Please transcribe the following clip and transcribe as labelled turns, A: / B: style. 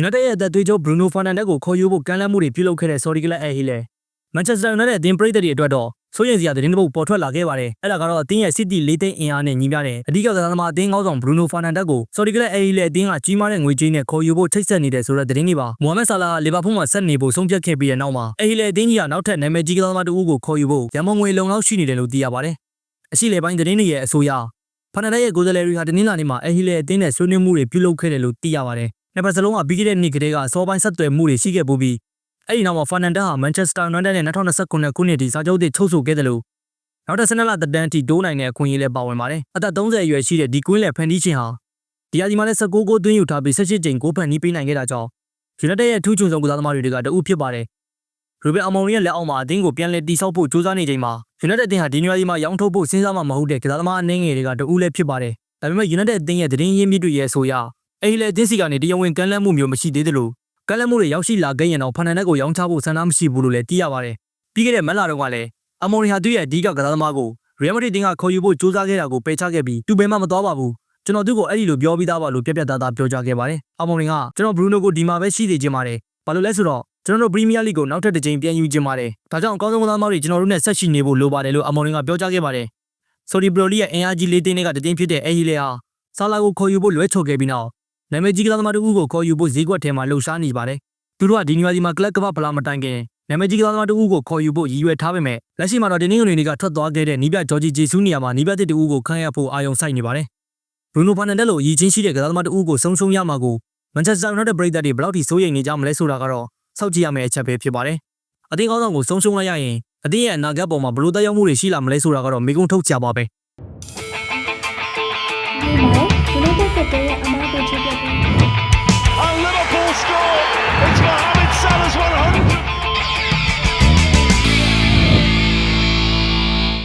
A: United ရဲ့အသက်သွေးကြော Bruno Fernandes ကိုခေါ်ယူဖို့ကမ်းလှမ်းမှုတွေပြုလုပ်ခဲ့တဲ့ Saudi ကလပ်အဲဟီလဲမန်ချက်စတာယူနိုက်တက်အသင်းပရိသတ်တွေအတွက်တော့စိုးရိမ်စရာသတင်းတစ်ပုဒ်ပေါ်ထွက်လာခဲ့ပါတယ်။အဲ့ဒါကတော့အသင်းရဲ့ City လေးသိန်းအင်အားနဲ့ညီမျှတဲ့အဓိကကစားသမားအသင်းကောင်းဆောင် Bruno Fernandes ကို Saudi ကလပ်အဲဟီလဲအသင်းကကြီးမားတဲ့ငွေကြေးနဲ့ခေါ်ယူဖို့ချိတ်ဆက်နေတယ်ဆိုတဲ့သတင်းတွေပါ။မိုဟာမက်ဆာလာကလီဗာပူးမှာဆက်နေဖို့ဆုံးဖြတ်ခဲ့ပြီးတဲ့နောက်မှာအဲဟီလဲအသင်းကြီးကနောက်ထပ်နာမည်ကြီးကစားသမားတဦးကိုခေါ်ယူဖို့ရန်မုံငွေလုံလောက်ရှိနေတယ်လို့သိရပါတယ်။အရှိလေပိုင်းသတင်းတွေရဲ့အဆိုအရဖန်နဒက်ရဲ့ကိုယ်စားလှယ်တွေဟာတနင်္လာနေ့မှာအဲဟီလဲအသင်းနဲ့ဆွေးနွေးမှုတွေပြုလုပ်ခဲ့တယ်လို့သိရပါတယ်။ နှစ်ပတ်စလုံးကပြီးခဲ့တဲ့နှစ်ကတည်းကအစောပိုင်းဆက်သွယ်မှုတွေရှိခဲ့ပူပြီးအဲ့ဒီနောက်မှာဖာနန်ဒါဟာမန်ချက်စတာယူနိုက်တက်နဲ့2029ခုနှစ်ဒီစာချုပ်တွေချုပ်ဆိုခဲ့တယ်လို့နောက်ထပ်12လသက်တမ်းအထိတိုးနိုင်တဲ့အခွင့်အရေးလည်းပါဝင်ပါတယ်။အသက်30အရွယ်ရှိတဲ့ဒီကွင်းလယ်ဖန်တီးချင်းဟာဒီယာဒီမှာလည်း19ဂိုးသွင်းယူထားပြီး18ကြိမ်ဂိုးဖန်နီးပေးနိုင်ခဲ့တာကြောင့်ယူနိုက်တက်ရဲ့အထူးချုံဆုံးကစားသမားတွေကတအုပ်ဖြစ်ပါတယ်။ရူဘယ်အမောင်ရဲ့လက်အောက်မှာအသင်းကိုပြန်လည်တည်ဆောက်ဖို့ကြိုးစားနေချိန်မှာယူနိုက်တက်အသင်းဟာဒီနွေရာသီမှာရောင်းထုတ်ဖို့စဉ်းစားမှမဟုတ်တဲ့ကစားသမားအနှင်းငယ်တွေကတအုပ်လည်းဖြစ်ပါတယ်။ဒါပေမဲ့ယူနိုက်တက်အသင်းရဲ့သတင်းရင်းမြစ်တွေရဲ့အဆိုအရ အဲ့ဒီလေအသင်းစီကနေတရားဝင်ကမ်းလှမ်းမှုမျိုးမရှိသေးသလိုကမ်းလှမ်းမှုတွေရောက်ရှိလာခဲ့ရင်တော့ဖန်နန်ဒက်ကိုရောင်းချဖို့ဆန္ဒမရှိဘူးလို့လည်းသိရပါတယ်။ပြီးခဲ့တဲ့မက်လာတော့ကလည်းအမော်ရီဟာသူ့ရဲ့အဓိကကစားသမားကိုရီယယ်မက်ဒရစ်တင်းကခေါ်ယူဖို့ကြိုးစားခဲ့တာကိုပယ်ချခဲ့ပြီးသူဘယ်မှမသွားပါဘူး။ကျွန်တော်သူ့ကိုအဲ့ဒီလိုပြောပြီးသားပါလို့ပြက်ပြက်သားသားပြောကြားခဲ့ပါတယ်။အမော်ရီကကျွန်တော်ဘရူနိုကိုဒီမှာပဲရှိနေခြင်းပါတယ်။ဘာလို့လဲဆိုတော့ကျွန်တော်တို့ပရီးမီးယားလိကိုနောက်ထပ်တစ်ကြိမ်ပြန်ယူခြင်းပါတယ်။ဒါကြောင့်အကောင်းဆုံးကစားသမားတွေကျွန်တော်တို့နဲ့ဆက်ရှိနေဖို့လိုပါတယ်လို့အမော်ရီကပြောကြားခဲ့ပါတယ်။ဆိုဒီဘရိုလီရဲ့အင်အားကြီးလေးတင်းတွေကတတင်းဖြစ်တဲ့အဲဟီလေဟာဆာလာကိုခေါ်ယူဖို့လွဲချော်ခဲ့ပြီးနောက် နာမည်ကြီးကစားသမားတို့ကိုခေါ်ယူဖို့ဈေးကွက်ထဲမှာလှုပ်ရှားနေပါတယ်။သူတို့ကဒီနီဝါဒီမှာကလပ်ကမ္ဘာဖလားမတိုင်ခင်နာမည်ကြီးကစားသမားတို့ကိုခေါ်ယူဖို့ရည်ရွယ်ထားပေမဲ့လက်ရှိမှာတော့ဒီနေ့ငွေတွေကထွက်သွားခဲ့တဲ့နီးပြဂျော်ဂျီဂျေဆူးနီယာမှာနီးပြတစ်တူကိုခန့်ရဖို့အာရုံစိုက်နေပါတယ်။ဘရူနိုဖာနန်ဒက်လိုအည်ချင်းရှိတဲ့ကစားသမားတို့ကိုဆုံးရှုံးရမှာကိုမန်ချက်စတာယူနိုက်တက်ပရိသတ်တွေဘယ်လောက်ထိစိုးရိမ်နေကြမလဲဆိုတာကတော့စောင့်ကြည့်ရမယ့်အချက်ပဲဖြစ်ပါတယ်။အသင်းကောင်းဆောင်ကိုဆုံးရှုံးလိုက်ရရင်အသင်းရဲ့အနာဂတ်ပေါ်မှာဘယ်လိုတက်ရောက်မှုတွေရှိလာမလဲဆိုတာကတော့မေကုန်းထုတ်ကြပါပဲ။
B: कहते हैं अमर को जी कहते